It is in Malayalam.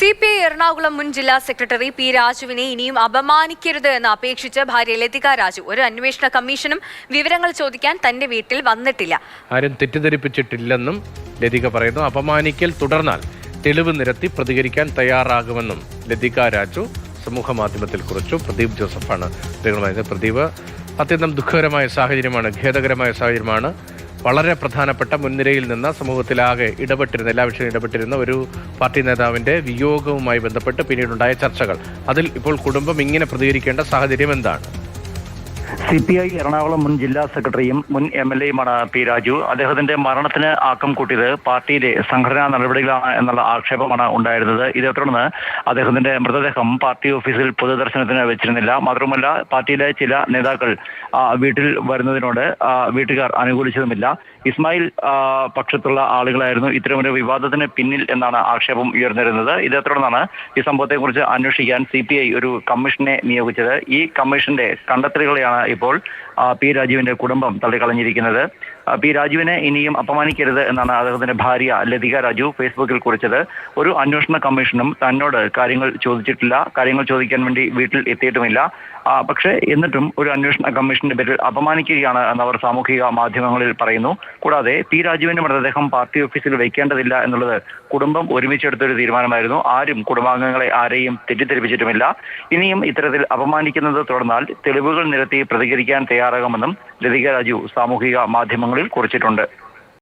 സി പി ഐ എറണാകുളം മുൻ ജില്ലാ സെക്രട്ടറി പി രാജുവിനെ ഇനിയും അപമാനിക്കരുത് എന്ന് അപേക്ഷിച്ച് ഭാര്യ ലതിക രാജു ഒരു അന്വേഷണ കമ്മീഷനും വിവരങ്ങൾ ചോദിക്കാൻ തന്റെ വീട്ടിൽ വന്നിട്ടില്ല. ആരും തെറ്റിദ്ധരിപ്പിച്ചിട്ടില്ലെന്നും ലതിക പറയുന്നു. അപമാനിക്കൽ തുടർന്നാൽ തെളിവ് നിരത്തി പ്രതികരിക്കാൻ തയ്യാറാകുമെന്നും ലതിക രാജു സമൂഹ മാധ്യമത്തിൽ കുറിച്ചു. പ്രദീപ് ജോസഫാണ് പ്രദീപ് അത്യന്തം ദുഃഖകരമായ സാഹചര്യമാണ് ഖേദകരമായ സാഹചര്യമാണ്. വളരെ പ്രധാനപ്പെട്ട മുൻനിരയിൽ നിന്ന് സമൂഹത്തിലാകെ ഇടപെട്ടിരുന്ന എല്ലാ വിഷയവും ഇടപെട്ടിരുന്ന ഒരു പാർട്ടി നേതാവിന്റെ വിയോഗവുമായി ബന്ധപ്പെട്ട് പിന്നീടുണ്ടായ ചർച്ചകൾ. അതിൽ ഇപ്പോൾ കുടുംബം ഇങ്ങനെ പ്രതികരിക്കേണ്ട സാഹചര്യം എന്താണ്? സി പി ഐ എറണാകുളം മുൻ ജില്ലാ സെക്രട്ടറിയും മുൻ എം എൽ എയുമാണ് പി രാജു. അദ്ദേഹത്തിന്റെ മരണത്തിന് ആക്കം കൂട്ടിയത് പാർട്ടിയിലെ സംഘടനാ നടപടികളാണ് എന്നുള്ള ആക്ഷേപമാണ് ഉണ്ടായിരുന്നത്. ഇതേ തുടർന്ന് അദ്ദേഹത്തിന്റെ മൃതദേഹം പാർട്ടി ഓഫീസിൽ പൊതുദർശനത്തിന് വെച്ചിരുന്നില്ല. മാത്രമല്ല പാർട്ടിയിലെ ചില നേതാക്കൾ വീട്ടിൽ വരുന്നതിനോട് വീട്ടുകാർ അനുകൂലിച്ചതുമില്ല. ഇസ്മായിൽ പക്ഷത്തുള്ള ആളുകളായിരുന്നു ഇത്തരമൊരു വിവാദത്തിന് പിന്നിൽ എന്നാണ് ആക്ഷേപം ഉയർന്നിരുന്നത്. ഇതേ തുടർന്നാണ് ഈ സംഭവത്തെക്കുറിച്ച് അന്വേഷിക്കാൻ സി ഒരു കമ്മീഷനെ നിയോഗിച്ചത്. ഈ കമ്മീഷന്റെ കണ്ടെത്തലുകളെയാണ് ഇപ്പോൾ ആ, പി രാജുവിന്റെ കുടുംബം തള്ളിക്കളഞ്ഞിരിക്കുന്നത്. പി രാജുവിനെ ഇനിയും അപമാനിക്കരുത് എന്നാണ് അദ്ദേഹത്തിന്റെ ഭാര്യ ലതിക രാജു ഫേസ്ബുക്കിൽ കുറിച്ചത്. ഒരു അന്വേഷണ കമ്മീഷനും തന്നോട് കാര്യങ്ങൾ ചോദിച്ചിട്ടില്ല. കാര്യങ്ങൾ ചോദിക്കാൻ വേണ്ടി വീട്ടിൽ എത്തിയിട്ടുമില്ല. പക്ഷേ എന്നിട്ടും ഒരു അന്വേഷണ കമ്മീഷന്റെ പേരിൽ അപമാനിക്കുകയാണ് എന്നവർ സാമൂഹിക മാധ്യമങ്ങളിൽ പറയുന്നു. കൂടാതെ പി രാജുവിന്റെ മൃതദേഹം പാർട്ടി ഓഫീസിൽ വയ്ക്കേണ്ടതില്ല എന്നുള്ളത് കുടുംബം ഒരുമിച്ചെടുത്തൊരു തീരുമാനമായിരുന്നു. ആരും കുടുംബാംഗങ്ങളെ ആരെയും തെറ്റിദ്ധരിപ്പിച്ചിട്ടുമില്ല. ഇനിയും ഇത്തരത്തിൽ അപമാനിക്കുന്നത് തുടർന്നാൽ തെളിവുകൾ നിരത്തി പ്രതികരിക്കാൻ തയ്യാറാകുമെന്നും ലതിക രാജു സാമൂഹിക മാധ്യമങ്ങളിൽ കുറിച്ചിട്ടുണ്ട്